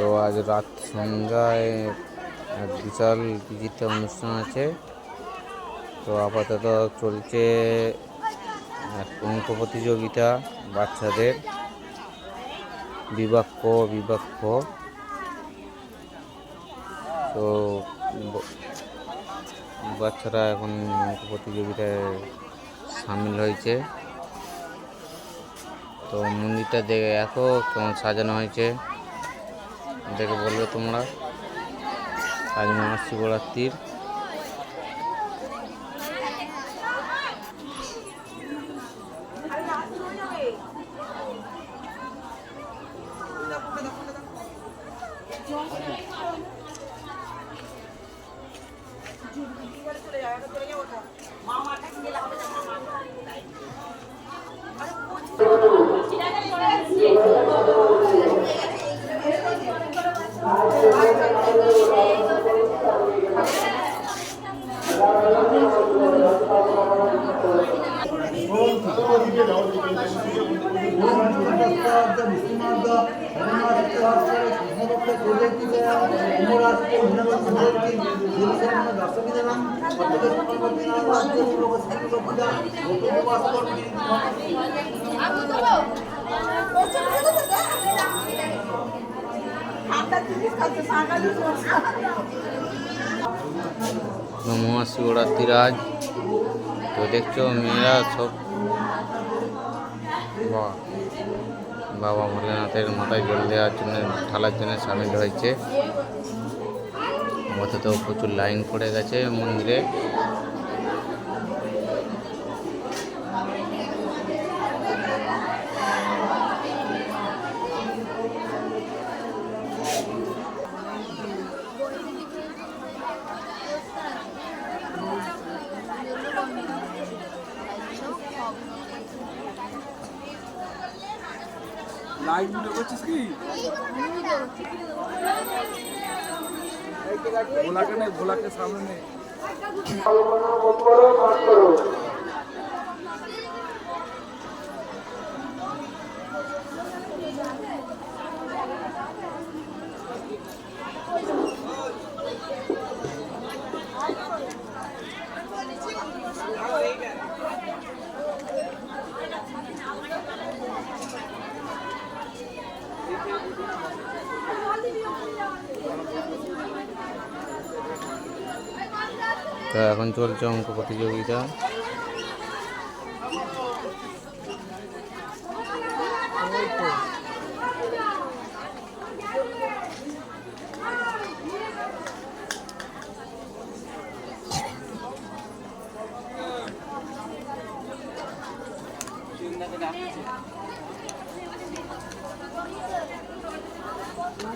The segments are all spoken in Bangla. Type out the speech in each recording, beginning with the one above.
তো আজ রাত সন্ধ্যায় এক বিশাল ডিজিটাল অনুষ্ঠান আছে। তো আপাতত চলছে এক অঙ্ক প্রতিযোগিতা বাচ্চাদের। বিভাগ ক তো বাচ্চারা এখন অঙ্ক প্রতিযোগিতায় সামিল হয়েছে। তো মন্দিরটা দেখে এত কেমন সাজানো হয়েছে। দেখে বলবে তোমরা। আজ মহাশিবরাত্রির আজ তো দেখছ, মেয়েরা সব বাবা ভোলেনাথের মাথায় জল দেওয়ার জন্য, ঢালার জন্য সামিল হয়েছে। অথচ প্রচুর লাইন পড়ে গেছে মন্দিরে। লাইভ ভিডিও করছিস কি? ভোলাকে নেই ভোলাকে সামনে নে। এখন চলছে অঙ্ক প্রতিযোগিতা।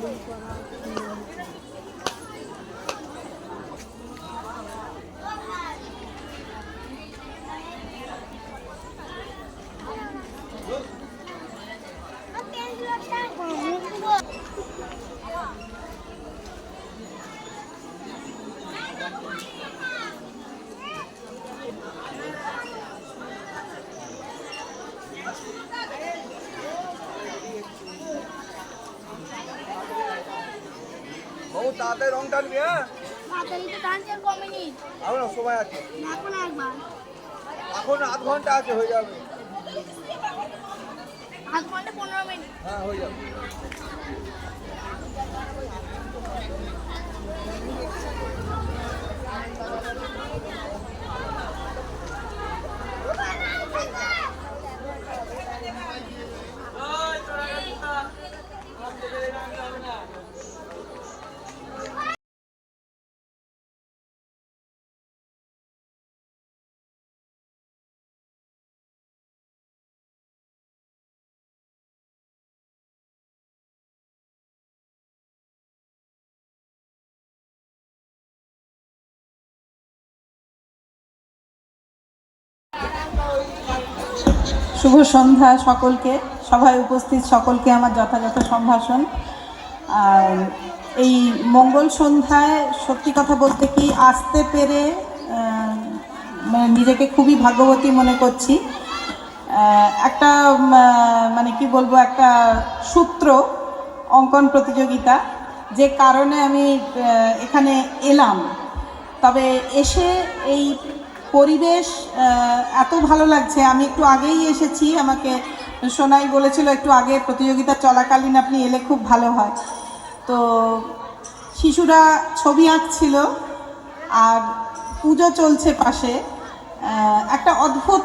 বহু তাড়াতাড়ি রং টানবি হ্যাঁ? মাতালিতে টানছেন ক মিনিট আমরা সময় আছে। এখন একবার এখন আধ ঘণ্টা আছে, হয়ে যাবে। আধ ঘণ্টা পনেরো মিনিট হ্যাঁ হয়ে যাবে। শুভ সন্ধ্যা সকলকে। সভায় উপস্থিত সকলকে আমার যথাযথ সম্ভাষণ। আর এই মঙ্গল সন্ধ্যায় সত্যি কথা বলতে কি আসতে পেরে মানে নিজেকে খুবই ভাগ্যবতী মনে করছি। একটা মানে কি বলব, একটা সূত্র অঙ্কন প্রতিযোগিতা যে কারণে আমি এখানে এলাম। তবে এসে এই পরিবেশ এত ভালো লাগছে। আমি একটু আগেই এসেছি, আমাকে সোনাই বলেছিল একটু আগে প্রতিযোগিতা চলাকালীন আপনি এলে খুব ভালো হয়। তো শিশুরা ছবি আঁকছিল, আর পুজো চলছে পাশে। একটা অদ্ভুত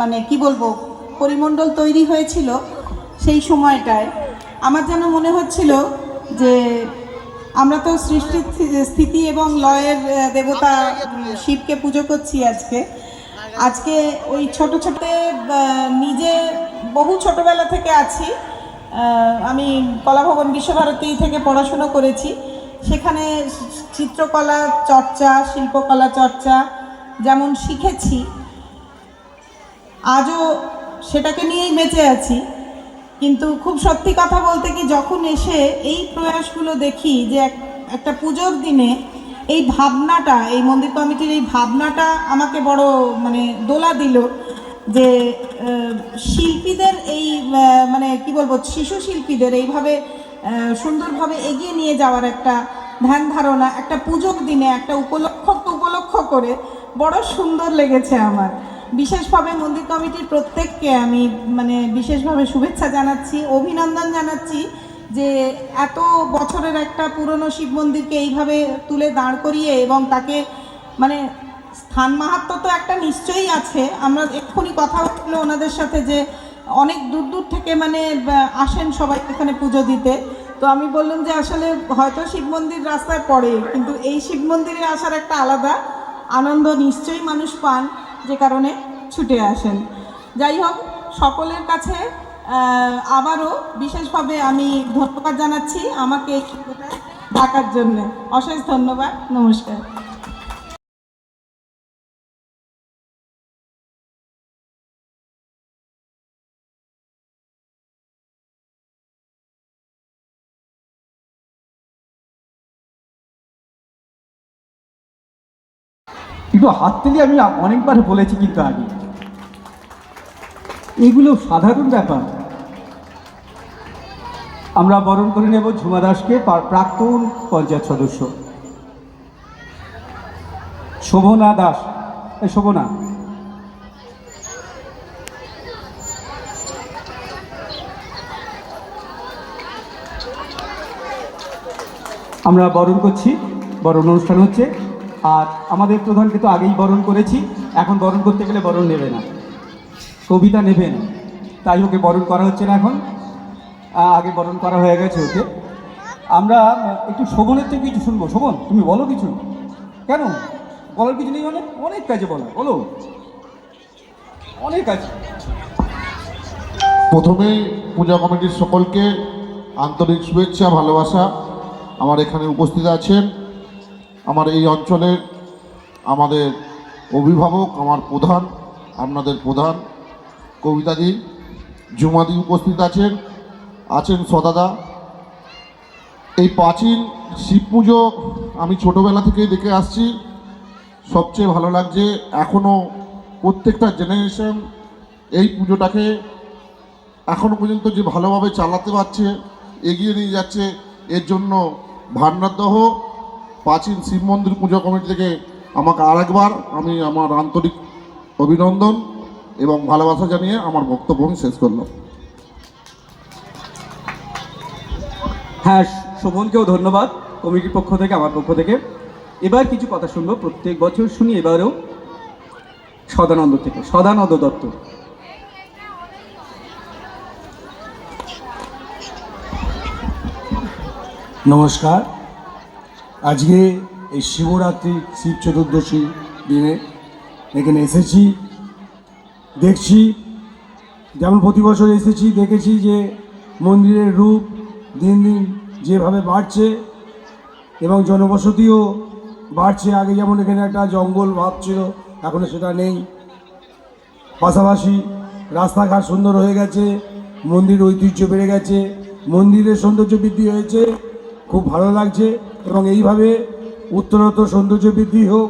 মানে কি বলব, পরিমণ্ডল তৈরি হয়েছিল সেই সময়টায়। আমার যেন মনে হচ্ছিল যে আমরা তো সৃষ্টির স্থিতি এবং লয়ের দেবতা শিবকে পুজো করছি আজকে। আজকে ওই ছোট ছোট নিজে বহু ছোটবেলা থেকে আছি। আমি কলাভবন বিশ্বভারতী থেকে পড়াশুনো করেছি। সেখানে চিত্রকলা চর্চা, শিল্পকলা চর্চা যেমন শিখেছি, আজও সেটাকে নিয়েই বেঁচে আছি। কিন্তু খুব সত্যি কথা বলতে কি, যখন এসে এই প্রয়াসগুলো দেখি যে এক- একটা পুজোর দিনে এই ভাবনাটা, এই মন্দির কমিটির এই ভাবনাটা আমাকে বড় মানে দোলা দিল যে শিল্পীদের এই মানে কি বলব, শিশু শিল্পীদের এইভাবে সুন্দরভাবে এগিয়ে নিয়ে যাওয়ার একটা ধ্যান ধারণা, একটা পুজোর দিনে, একটা উপলক্ষ উপলক্ষ করে বড় সুন্দর লেগেছে আমার। বিশেষভাবে মন্দির কমিটির প্রত্যেককে আমি মানে বিশেষভাবে শুভেচ্ছা জানাচ্ছি, অভিনন্দন জানাচ্ছি যে এত বছরের একটা পুরনো শিব মন্দিরকে এইভাবে তুলে দাঁড় করিয়ে এবং তাকে মানে স্থান মাহাত্ম তো একটা নিশ্চয়ই আছে। আমরা এক্ষুনি কথা হলো ওনাদের সাথে যে অনেক দূর দূর থেকে মানে আসেন সবাই এখানে পুজো দিতে। তো আমি বললাম যে আসলে হয়তো শিব মন্দির রাস্তায় পড়ে, কিন্তু এই শিব মন্দিরে আসার একটা আলাদা আনন্দ নিশ্চয়ই মানুষ পান যে কারণে। ছুটে আসেন। যাই হোক সকলের কাছে আবারও বিশেষভাবে আমি ধন্যবাদ জানাচ্ছি আমাকে ডাকার জন্য। অশেষ ধন্যবাদ, নমস্কার। কিন্তু হাত হাততালি আমি অনেকবার বলেছি কিন্তু আগে। এগুলো সাধারণ ব্যাপার। আমরা বরণ করে নেব ঝুমা দাসকে প্রাক্তন পঞ্চায়েত সদস্য। শোভনা দাস। শোভনা। আমরা বরণ করছি। বরণ অনুষ্ঠান হচ্ছে। আর আমাদের প্রধানকে তো আগেই বরণ করেছি, এখন বরণ করতে গেলে বরণ নেবে না। কবিতা নেবে না। তাই ওকে বরণ করা হচ্ছে না এখন। আগে বরণ করা হয়ে গেছে ওকে। আমরা একটু শোভনের থেকে কিছু শুনব। শোভন, তুমি বলো কিছু। কেন? বলার কিছু নেই মানে? অনেক কাজে বলো বলো। অনেক কাজ। প্রথমেই পূজা কমিটির সকলকে আন্তরিক শুভেচ্ছা, ভালোবাসা। আমার এখানে উপস্থিত আছেন আমার এই অঞ্চলের আমাদের অভিভাবক, আমার প্রধান, আপনাদের প্রধান কবিতাদি জুমাদি উপস্থিত আছেন আছেন সদাদা। এই প্রাচীন শিব পুজো আমি ছোটোবেলা থেকেই দেখে আসছি। সবচেয়ে ভালো লাগছে এখনও প্রত্যেকটা জেনারেশন এই পুজোটাকে এখনও পর্যন্ত যে ভালোভাবে চালাতে পারছে, এগিয়ে নিয়ে যাচ্ছে, এর জন্য ভান্ডারদহ প্রাচীন শিব মন্দির পূজা কমিটি থেকে আমাকে আরেকবার আমি আমার আন্তরিক অভিনন্দন এবং ভালোবাসা জানিয়ে আমার বক্তব্য আমি শেষ করলাম। হ্যাঁ শোভনকেও ধন্যবাদ কমিটির পক্ষ থেকে আমার পক্ষ থেকে। এবার কিছু কথা শুনব প্রত্যেক বছর শুনি এবারেও সদানন্দ থেকে সদানন্দ দত্ত। নমস্কার। আজকে এই শিবরাত্রি শিব চতুর্দশী দিনে এখানে এসেছি। দেখছি, যেমন প্রতি বছর এসেছি, দেখেছি যে মন্দিরের রূপ দিন দিন যেভাবে বাড়ছে এবং জনবসতিও বাড়ছে। আগে যেমন এখানে একটা জঙ্গল ভাব ছিল, এখন সেটা নেই। পাশাপাশি রাস্তাঘাট সুন্দর হয়ে গেছে মন্দির ঐতিহ্য বেড়ে গেছে, মন্দিরের সৌন্দর্য বৃদ্ধি হয়েছে, খুব ভালো লাগছে। এবং এইভাবে উত্তরোত্তর সৌন্দর্য বৃদ্ধি হোক,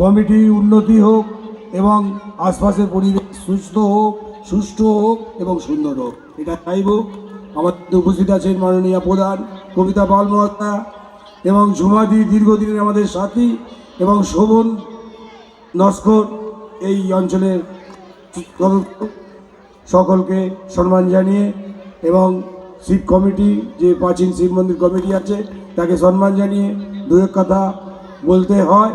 কমিটি উন্নতি হোক এবং আশপাশের পরিবেশ সুস্থ হোক, সুষ্ঠু হোক এবং সুন্দর হোক। এটা চাইব আমাদের উপস্থিত আছেন মাননীয় প্রধান কবিতা পাল মহাত্মা এবং ঝুমাদি দীর্ঘদিনের আমাদের সাথী এবং শোভন নস্কর এই অঞ্চলের সকলকে সম্মান জানিয়ে এবং শিব কমিটি, যে প্রাচীন শিব মন্দির কমিটি আছে তাকে সম্মান জানিয়ে দু এক কথা বলতে হয়।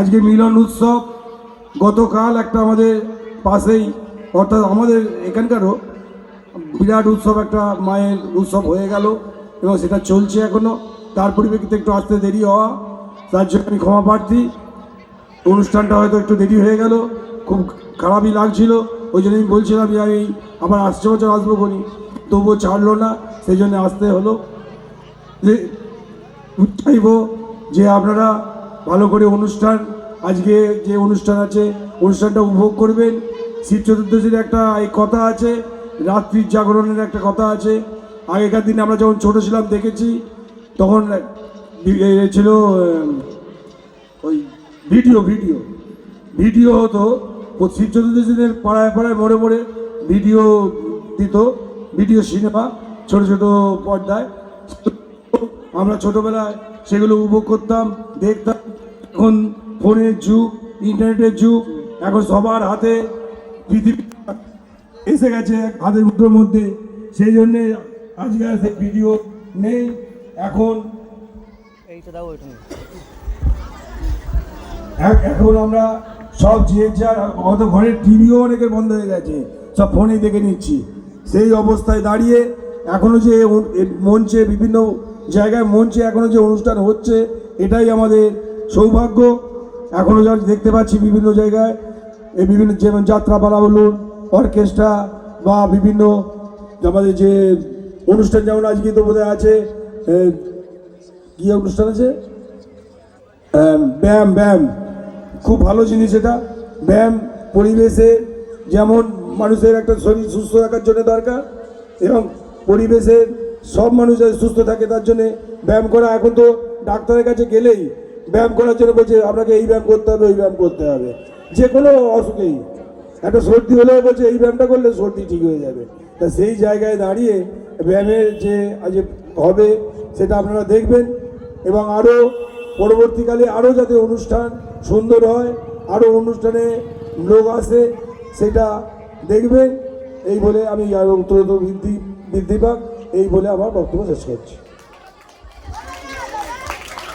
আজকে মিলন উৎসব গতকাল একটা আমাদের পাশেই, অর্থাৎ আমাদের এখানকারও বিরাট উৎসব, একটা মায়ের উৎসব হয়ে গেল এবং সেটা চলছে এখনও তার পরিপ্রেক্ষিতে একটু আসতে দেরি হওয়া, তার জন্য আমি ক্ষমা প্রার্থী। অনুষ্ঠানটা হয়তো একটু দেরি হয়ে গেল, খুব খারাপই লাগছিল। ওই জন্য আমি বলছিলাম যে আমি আবার আসছে বছর আসব বলি। তবুও ছাড়লো না, সেই জন্য আসতে হলো। চাইব যে আপনারা ভালো করে অনুষ্ঠান, আজকে যে অনুষ্ঠান আছে, অনুষ্ঠানটা উপভোগ করবেন। শিব চতুর্দশীর একটা এই কথা আছে, রাত্রির জাগরণের একটা কথা আছে। আগেকার দিনে আমরা যখন ছোট ছিলাম, দেখেছি, তখন ছিল ওই ভিডিও ভিডিও। ভিডিও হতো শিব চতুর্দশী দিনের পাড়ায় পাড়ায় মোড়ে মোড়ে ভিডিও দিত, ভিডিও সিনেমা, ছোট ছোট পর্দায়। আমরা ছোটবেলায় সেগুলো উপভোগ করতাম দেখতাম। এখন ফোনের যুগ ইন্টারনেটের যুগ এখন সবার হাতে পৃথিবী এসে গেছে এক হাতের মুঠোর মধ্যে। সেই জন্যে আজকে আর সেই ভিডিও নেই। এখন এখন আমরা সব যে যার অত ঘরের টিভিও অনেকের বন্ধ হয়ে গেছে। সব ফোনেই দেখে নিচ্ছি। সেই অবস্থায় দাঁড়িয়ে এখনও যে মঞ্চে বিভিন্ন জায়গায় মঞ্চে এখনও যে অনুষ্ঠান হচ্ছে, এটাই আমাদের সৌভাগ্য। এখনও যা দেখতে পাচ্ছি বিভিন্ন জায়গায়, এই বিভিন্ন যেমন যাত্রাপালা বলুন অর্কেস্ট্রা বা বিভিন্ন আমাদের যে অনুষ্ঠান যেমন আজকে তো বোধহয় আছে কি অনুষ্ঠান আছে? ব্যায়াম ব্যায়াম। খুব ভালো জিনিস এটা। ব্যায়াম পরিবেশে যেমন মানুষের একটা শরীর সুস্থ রাখার জন্য দরকার, এবং পরিবেশের সব মানুষ যাতে সুস্থ থাকে তার জন্যে ব্যায়াম করা। এখন তো ডাক্তারের কাছে গেলেই ব্যায়াম করার জন্য বলছে, আপনাকে এই ব্যায়াম করতে হবে, ওই ব্যায়াম করতে হবে। যে কোনো অসুখেই। একটা সর্দি হলেও বলছে, এই ব্যায়ামটা করলে সর্দি ঠিক হয়ে যাবে। তা সেই জায়গায় দাঁড়িয়ে ব্যায়ামের যে আজ হবে, সেটা আপনারা দেখবেন। এবং আরও পরবর্তীকালে আরও যাতে অনুষ্ঠান সুন্দর হয় আরও অনুষ্ঠানে লোক আসে, সেটা দেখবেন। এই বলে আমি বৃদ্ধি বৃদ্ধি পাক। এই বলে আমার বক্তব্য শেষ করছি।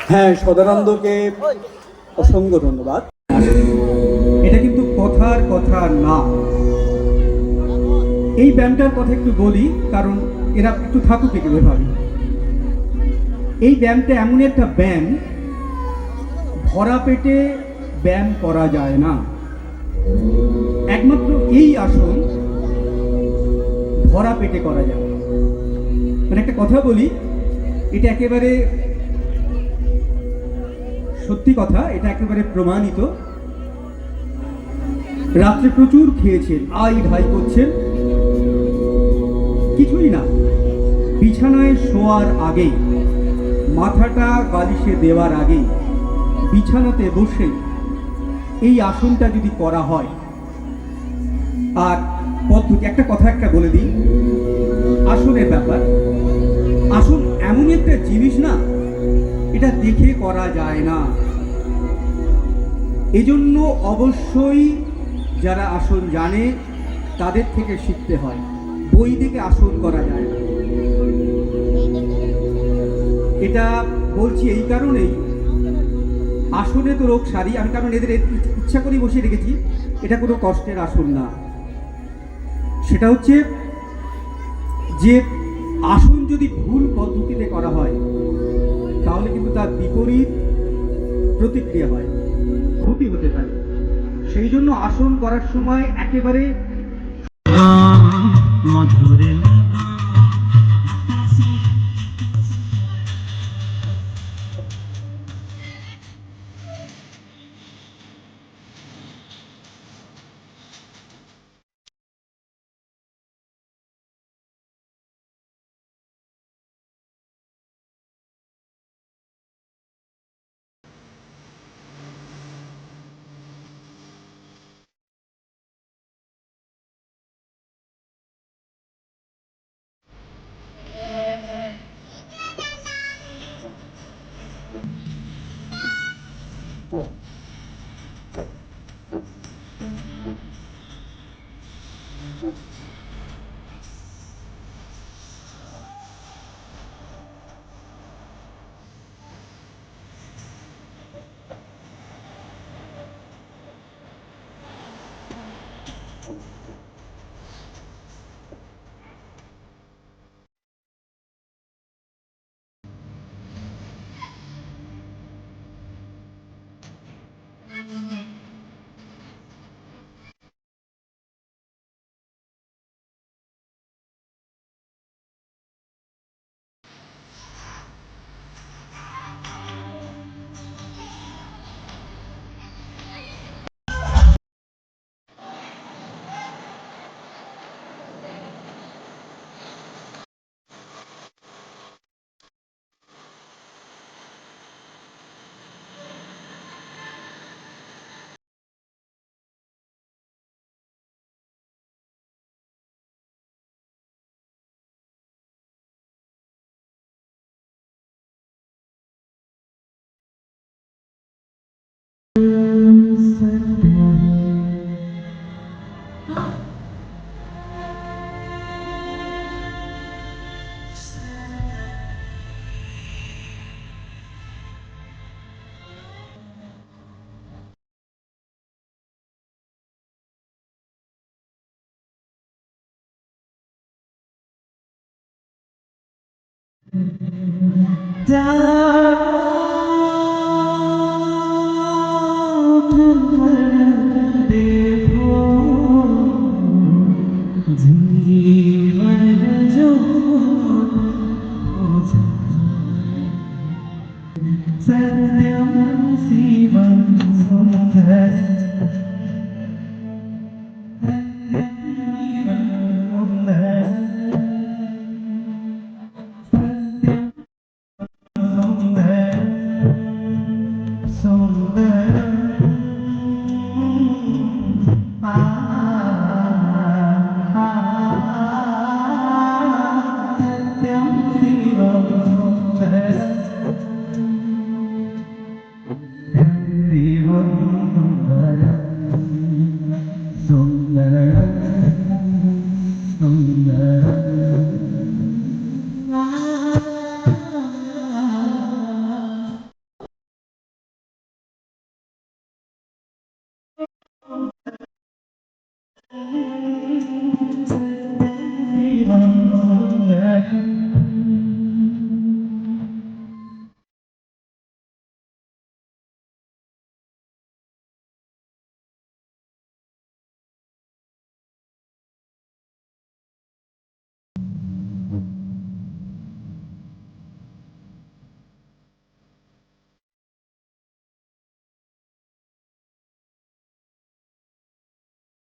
হ্যাঁ সদানন্দকে অসংখ্য ধন্যবাদ। এটা কিন্তু কথার কথা না। এই ব্যায়ামটার কথা একটু বলি, কারণ এরা একটু থাকুক একটু ভাবি এই ব্যায়ামটা এমন একটা ব্যায়াম ভরা পেটে ব্যায়াম করা যায় না। একমাত্র এই আসন ভরা পেটে করা যায়। মানে একটা কথা বলি, এটা একেবারে সত্যি কথা, এটা একেবারে প্রমাণিত। রাত্রে প্রচুর খেয়েছেন, আই ঢাই করছেন। কিছুই না, বিছানায় শোয়ার আগেই, মাথাটা বালিশে দেওয়ার আগেই, বিছানাতে বসে এই আসনটা যদি করা হয়, আর পদ্ধতি একটা কথা একটা বলে দিই। আসনের ব্যাপার আসন এমন একটা জিনিস না, এটা দেখে করা যায় না। এজন্য অবশ্যই যারা আসন জানে, তাদের থেকে শিখতে হয়। বই দেখে আসন করা যায় না। এটা বলছি এই কারণেই। আসনে তো রোগ সারি, আমি কারণ এদের ইচ- ইচ্ছা করেই বসে রেখেছি। এটা কোনো কষ্টের আসন না। সেটা হচ্ছে যে আসন যদি ভুল পদ্ধতিতে করা হয়, তাহলে কিন্তু তার বিপরীত প্রতিক্রিয়া হয়, ক্ষতি হতে পারে। সেই জন্য আসন করার সময় একেবারে মধুরে 哦 Da.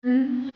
嗯。